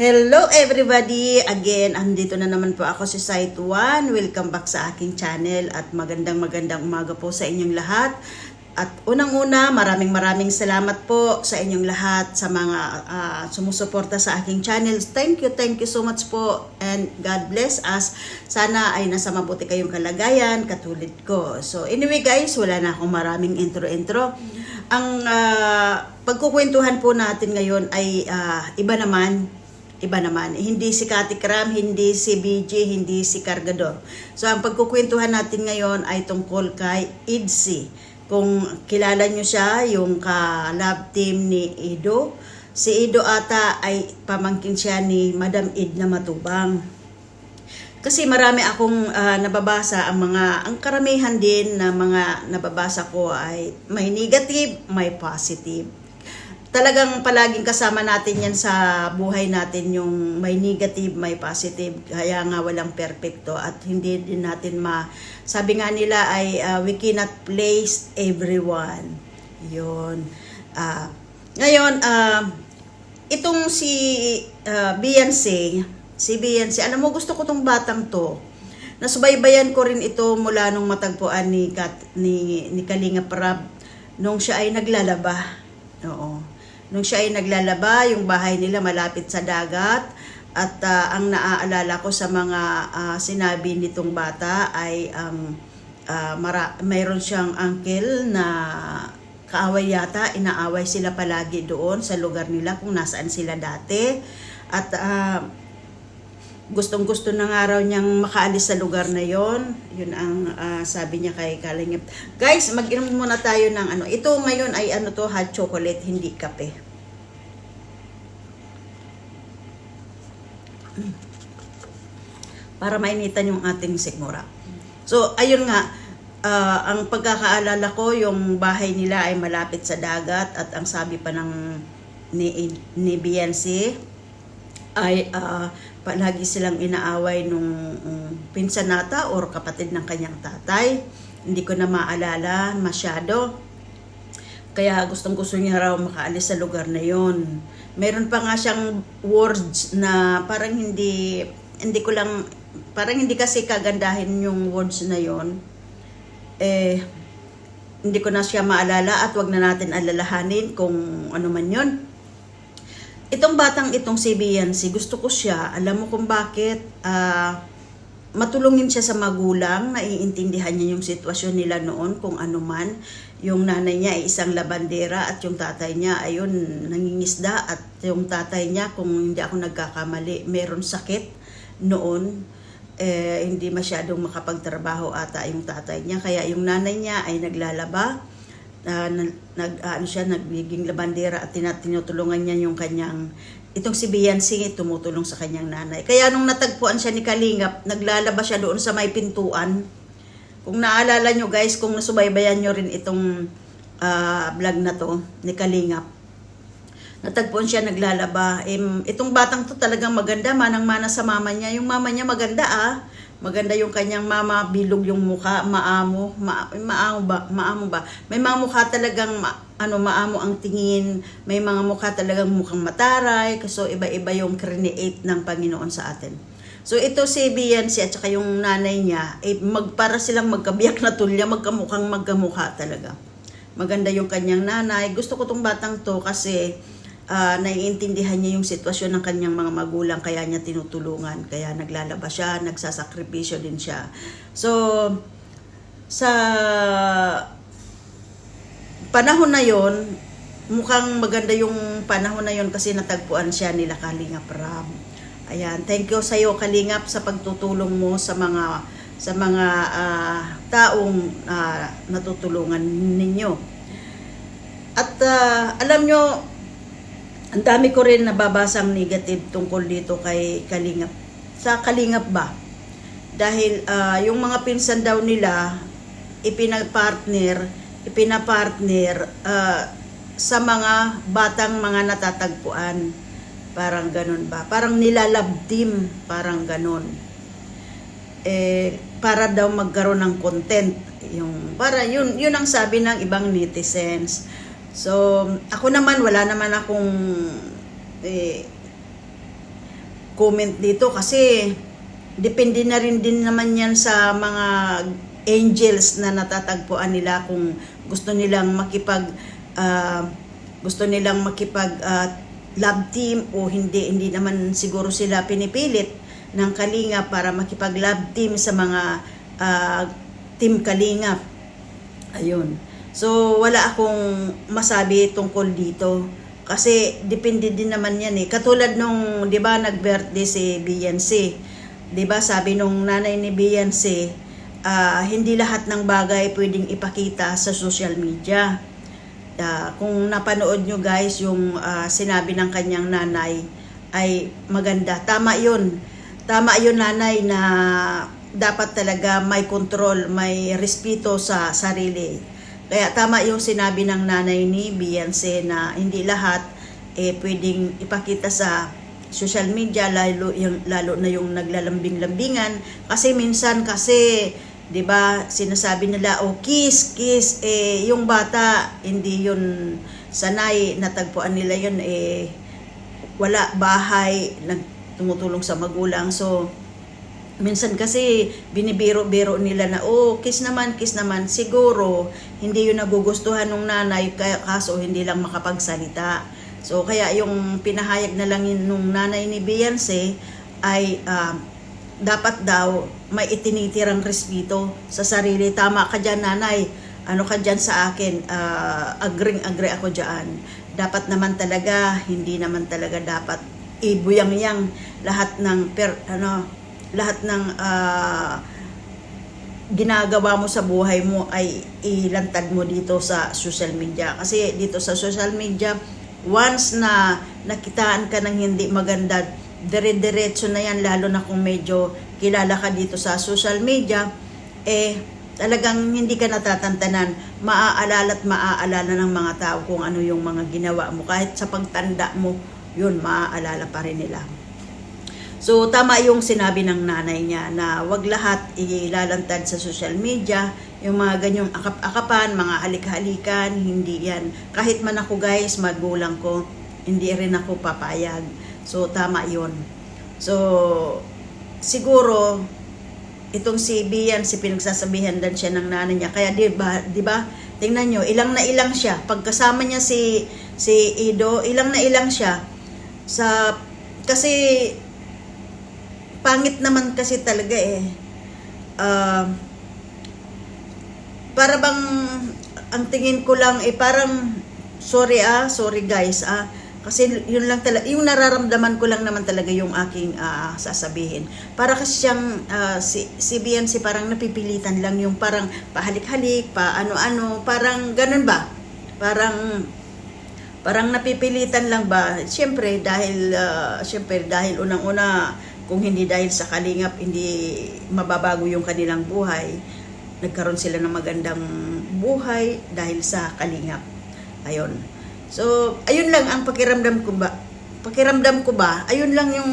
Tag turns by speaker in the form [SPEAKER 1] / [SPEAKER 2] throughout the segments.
[SPEAKER 1] Hello everybody! Again, andito na naman po ako si Site 1. Welcome back sa aking channel at magandang magandang umaga po sa inyong lahat. At unang-una, maraming maraming salamat po sa inyong lahat sa mga ah, sumusuporta sa aking channel. Thank you, thank you so much po and God bless us. Sana ay nasa mabuti kayong kalagayan katulad ko. So anyway guys, wala na akong maraming intro-intro. Ang ah, pagkukwentuhan po natin ngayon ay ah, iba naman iba naman. Hindi si Kati Kram, hindi si BJ, hindi si Cargador. So, ang pagkukwentuhan natin ngayon ay tungkol kay Idsi. Kung kilala nyo siya, yung ka-love team ni Ido, si Ido ata ay pamangkin siya ni Madam Id na Matubang. Kasi marami akong ah, nababasa ang mga ang karamihan din na mga nababasa ko ay may negative, may positive talagang palaging kasama natin yan sa buhay natin yung may negative, may positive. Kaya nga walang perfecto at hindi din natin ma... Sabi nga nila ay uh, we cannot place everyone. Yun. Ah, ngayon, ah, itong si uh, Beyonce, si Beyonce, alam mo gusto ko tong batang to. Nasubaybayan ko rin ito mula nung matagpuan ni, Kat, ni, ni Kalinga Prab nung siya ay naglalaba. Oo. Nung siya ay naglalaba, yung bahay nila malapit sa dagat. At ah, ang naaalala ko sa mga ah, sinabi nitong bata ay ang ah, mara- mayroon siyang uncle na kaaway yata, inaaway sila palagi doon sa lugar nila kung nasaan sila dati. At ah, gustong gusto ng araw niyang makaalis sa lugar na yon. Yun ang ah, sabi niya kay Kalingap. Guys mag-inom muna tayo ng ano. Ito ngayon ay ano to hot chocolate hindi kape. Para mainitan yung ating sikmura. So ayun nga ah, ang pagkakaalala ko yung bahay nila ay malapit sa dagat at ang sabi pa ng ni, ni BNC ay ah, palagi silang inaaway nung um, pinsan nata or kapatid ng kanyang tatay. Hindi ko na maalala masyado. Kaya gustong gusto niya raw makaalis sa lugar na yon. Meron pa nga siyang words na parang hindi hindi ko lang parang hindi kasi kagandahin yung words na yon. Eh hindi ko na siya maalala at wag na natin alalahanin kung ano man yon. Itong batang itong si Beyonce, gusto ko siya. Alam mo kung bakit? Ah, matulungin siya sa magulang, naiintindihan niya yung sitwasyon nila noon kung ano man. Yung nanay niya ay isang labandera at yung tatay niya ayun nangingisda at yung tatay niya kung hindi ako nagkakamali, meron sakit noon. Eh, hindi masyadong makapagtrabaho ata yung tatay niya. Kaya yung nanay niya ay naglalaba na nag nag- ano siya nagbiging labandera at tinutulungan niya yung kanyang itong si Beyonce tumutulong sa kanyang nanay. Kaya nung natagpuan siya ni Kalingap, naglalaba siya doon sa may pintuan. Kung naalala nyo guys, kung nasubaybayan nyo rin itong ah, vlog na to ni Kalingap, natagpuan siya naglalaba. Em, itong batang to talagang maganda, manang-mana sa mama niya. Yung mama niya maganda ah. Maganda yung kanyang mama, bilog yung mukha, maamo, ma, maamo ba, maamo ba? May mga mukha talagang ma, ano maamo ang tingin, may mga mukha talagang mukhang mataray, so iba-iba yung create ng Panginoon sa atin. So ito si Beyonce at saka yung nanay niya, eh, magpara silang magkabiyak na tulya, magkamukhang magkamukha talaga. Maganda yung kanyang nanay. Gusto ko tong batang to kasi ah, naiintindihan niya yung sitwasyon ng kanyang mga magulang kaya niya tinutulungan. Kaya naglalaba siya, nagsasakripisyo din siya. So, sa panahon na yon mukhang maganda yung panahon na yon kasi natagpuan siya nila Kalingap Ram. Ayan, thank you sa iyo Kalingap sa pagtutulong mo sa mga sa mga ah, taong ah, natutulungan ninyo. At ah, alam nyo, ang dami ko rin nababasang negative tungkol dito kay Kalingap. Sa Kalingap ba? Dahil ah, yung mga pinsan daw nila, ipinapartner, ipinapartner ah, sa mga batang mga natatagpuan. Parang ganun ba? Parang nilalabdim, parang ganun. Eh, para daw magkaroon ng content. Yung, para, yun, yun ang sabi ng ibang netizens. So, ako naman, wala naman akong eh, mag-comment dito kasi depende na rin din naman yan sa mga angels na natatagpuan nila kung gusto nilang makipag ah, gusto nilang makipag ah, love team o hindi hindi naman siguro sila pinipilit ng Kalinga para makipag love team sa mga ah, team Kalingap Ayun. So, wala akong masabi tungkol dito. Kasi, depende din naman yan eh. Katulad nung, di ba, nag-birthday si Beyonce. Di ba, sabi nung nanay ni Beyonce, ah, hindi lahat ng bagay pwedeng ipakita sa social media. Ah, kung napanood nyo guys, yung ah, sinabi ng kanyang nanay, ay maganda. Tama yun. Tama yun nanay na dapat talaga may control, may respeto sa sarili. Kaya tama yung sinabi ng nanay ni Beyonce na hindi lahat eh pwedeng ipakita sa social media lalo yung lalo na yung naglalambing-lambingan. Kasi minsan kasi 'di ba sinasabi nila oh kiss kiss. Eh yung bata hindi yun sanay natagpuan nila yun eh wala bahay nagtumutulong sa magulang. So minsan kasi binibiro-biro nila na oh kiss naman kiss naman. Siguro hindi yun nagugustuhan ng nanay kaso hindi lang makapagsalita. So kaya yung pinahayag na lang nung nanay ni Beyonce ay ah, dapat daw may itinitirang respeto sa sarili. Tama ka dyan nanay. Ano ka dyan sa akin? Ah, agring agree ako dyan. Dapat naman talaga hindi naman talaga dapat ibuyang-yang lahat ng per, ano lahat ng ah, ginagawa mo sa buhay mo ay ilantad mo dito sa social media. Kasi dito sa social media, once na nakitaan ka ng hindi maganda, dire-diretso na yan, lalo na kung medyo kilala ka dito sa social media, eh, talagang hindi ka natatantanan, maaalala at maaalala ng mga tao kung ano yung mga ginawa mo. Kahit sa pagtanda mo, yun, maaalala pa rin nila. So, tama yung sinabi ng nanay niya na wag lahat ilalantad sa social media. Yung mga ganyong akap-akapan, mga halik-halikan, hindi yan. Kahit man ako guys, magulang ko, hindi rin ako papayag. So, tama yun. So, siguro, itong si Bian, si pinagsasabihan din siya ng nanay niya. Kaya di ba, di ba? Tingnan nyo, ilang na ilang siya. Pagkasama niya si si Ido, ilang na ilang siya. Sa kasi pangit naman kasi talaga eh. Ah, para bang ang tingin ko lang eh parang sorry ah, sorry guys ah. Kasi yun lang talaga, yung nararamdaman ko lang naman talaga yung aking ah, sasabihin. Para kasi siyang ah, si, si Beyonce parang napipilitan lang yung parang pahalik-halik, pa ano-ano, parang ganun ba? Parang parang napipilitan lang ba? Siyempre dahil ah, siyempre dahil unang-una kung hindi dahil sa kalingap hindi mababago yung kanilang buhay. Nagkaroon sila ng magandang buhay dahil sa kalingap. Ayun. So, ayun lang ang pakiramdam ko ba. Pakiramdam ko ba, ayun lang yung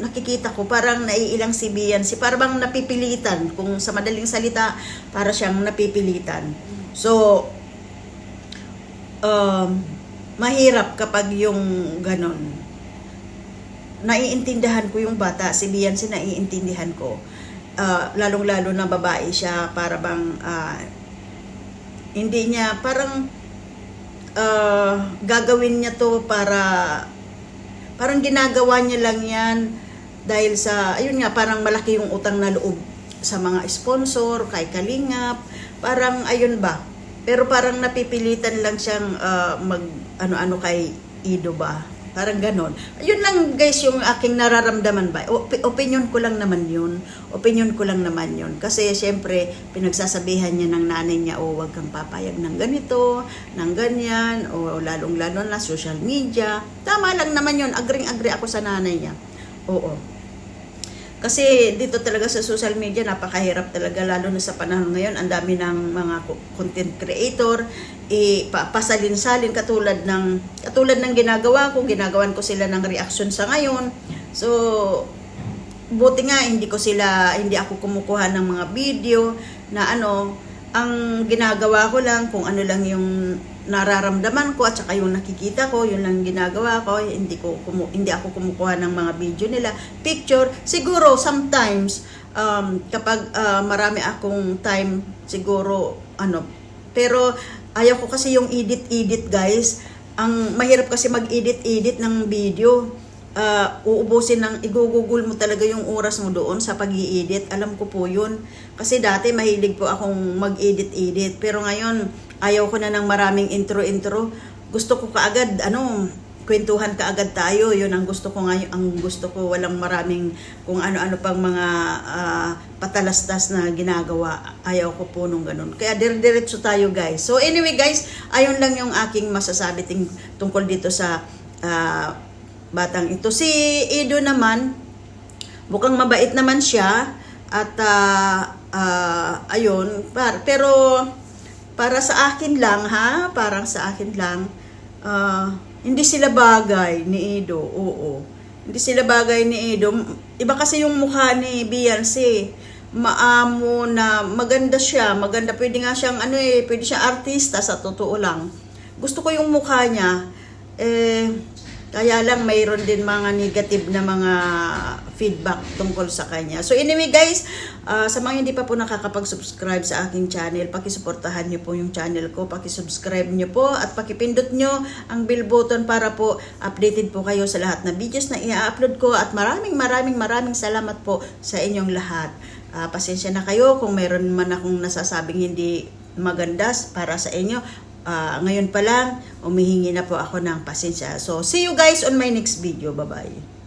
[SPEAKER 1] nakikita ko, parang naiilang si Bian, si parang napipilitan, kung sa madaling salita, para siyang napipilitan. So, um, mahirap kapag yung ganon. Naiintindihan ko yung bata, si Beyonce naiintindihan ko. Ah, lalong-lalo na babae siya, para bang ah, hindi niya, parang ah, gagawin niya to para parang ginagawa niya lang yan dahil sa, ayun nga, parang malaki yung utang na loob sa mga sponsor, kay Kalingap, parang ayun ba, pero parang napipilitan lang siyang ah, mag ano-ano kay Ido ba? Parang ganon. Yun lang guys yung aking nararamdaman ba. Op- opinion ko lang naman yun. Opinion ko lang naman yun. Kasi syempre, pinagsasabihan niya ng nanay niya, o wag kang papayag ng ganito, ng ganyan, o lalong-lalo na social media. Tama lang naman yun. Agring-agree ako sa nanay niya. Oo. Kasi dito talaga sa social media, napakahirap talaga, lalo na sa panahon ngayon, ang dami ng mga co- content creator, ipapasalin-salin katulad ng, katulad ng ginagawa ko, ginagawan ko sila ng reaction sa ngayon. So, buti nga hindi ko sila, hindi ako kumukuha ng mga video na ano, ang ginagawa ko lang kung ano lang yung nararamdaman ko at saka yung nakikita ko, yun lang ginagawa ko. Hindi ko kumu- hindi ako kumukuha ng mga video nila, picture. Siguro sometimes um, kapag ah, marami akong time siguro ano pero ayaw ko kasi yung edit-edit guys. Ang mahirap kasi mag-edit-edit ng video. Ah, uubusin ng igugugol mo talaga yung oras mo doon sa pag edit Alam ko po yun. Kasi dati mahilig po akong mag-edit-edit. Pero ngayon, ayaw ko na ng maraming intro-intro. Gusto ko kaagad, ano, kwentuhan kaagad tayo. Yun ang gusto ko ngayon. Ang gusto ko, walang maraming kung ano-ano pang mga ah, patalastas na ginagawa. Ayaw ko po nung ganun. Kaya dire-diretso tayo guys. So anyway guys, ayun lang yung aking masasabi ting, tungkol dito sa ah, batang ito. Si Edo naman, mukhang mabait naman siya. At ah, ah, ayun, par, pero para sa akin lang ha, parang sa akin lang, ah, hindi sila bagay ni Edo, oo. Hindi sila bagay ni Edo. Iba kasi yung mukha ni Beyonce. Maamo na maganda siya, maganda. Pwede nga siyang ano eh, pwede siya artista sa totoo lang. Gusto ko yung mukha niya. Eh, kaya lang mayroon din mga negative na mga feedback tungkol sa kanya. So anyway guys, ah, sa mga hindi pa po nakakapag-subscribe sa aking channel, pakisuportahan niyo po yung channel ko, pakisubscribe niyo po at pakipindot niyo ang bell button para po updated po kayo sa lahat na videos na i-upload ko at maraming maraming maraming salamat po sa inyong lahat. Ah, pasensya na kayo kung mayroon man akong nasasabing hindi magandas para sa inyo. Ah, ngayon pa lang, umihingi na po ako ng pasensya. So, see you guys on my next video. Bye-bye.